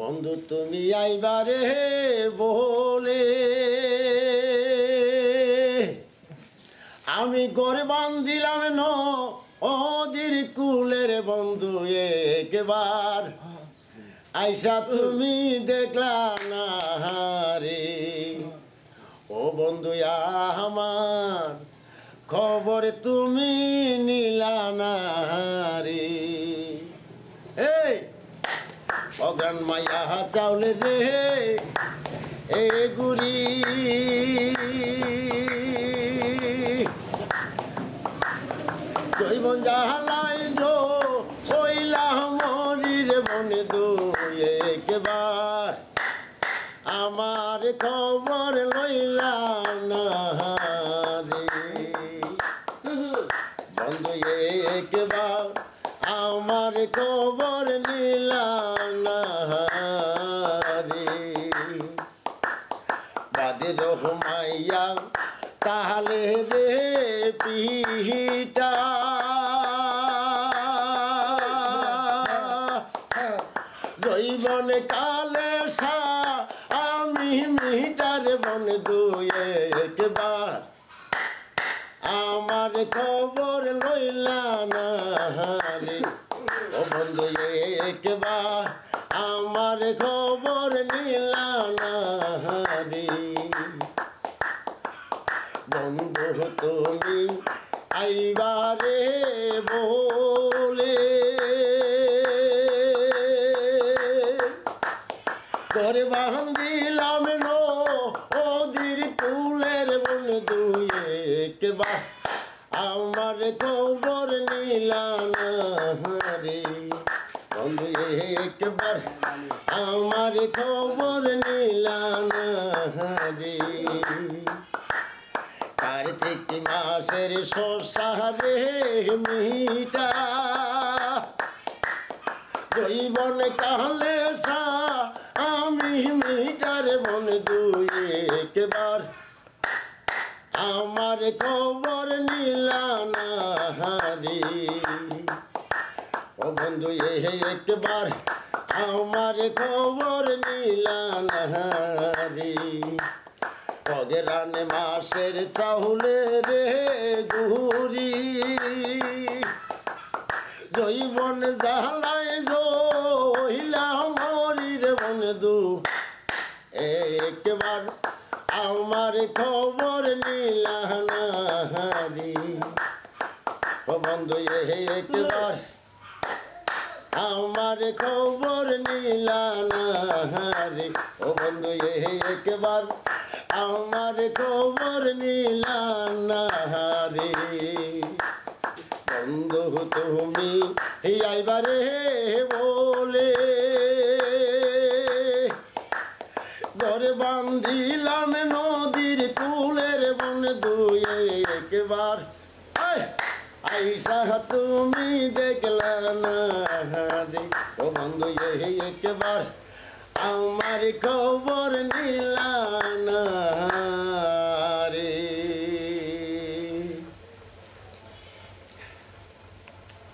বন্ধু, তুমি আইবারে বলে। আমি গড়ে বান্ধিলাম ন অদির কুলের বন্ধু একবার। আইসা তুমি দেখলা না রে ও বন্ধু, আমার খবর তুমি নিলা না রে এই অগ্রাণ মাইয়া চাউলে রে, এ গুরি। জৈবন জাহালাই জো ওইলা মরির বনে দুই একবার। আমার খবর লইলা না রে। বন্ধু, একবার আমার খবর নিলা না রে বাদের মাইয়া তাহলে রে পিহিটা। জৈবন কালে সা, আমি মিটার বন দুই একবার। আমার খবর লইলা না ও বন্ধু, একবার আমার খবর নিলা না বন্ধু, তুমি আইবারে বলে করে বান্দিলাম নো ওদির কুলের বন দুই একবার আমার খবর নিলাম রে বন্ধু, একবার আমার খবর নিলাম রে কার্তিক মাসের শশারে মিটা। জৈবন কালে সা, আমি মিটার বন দুই একবার আমার খবর নিলানা রে ও বন্ধু, এ একবার আমার খবর নিলানা রে অগেরান মাসের চাউলে রে গুরি জৈবন জালায় জহিলা মরির বন্ধু একবার আমার খবর নিলানা রে ও বন্ধু একবার। আমার খবর নিলানা রে ও বন্ধু একবার। আমার খবর নিলানা রে বন্ধু, তুমি আইবারে বলে ঘরে বান্ধিলাম নদীর কুলের বন দুয়ে একবার। আইসা তুমি দেখলা না ও বন্ধু এই একবার। আমার খবর নিলা না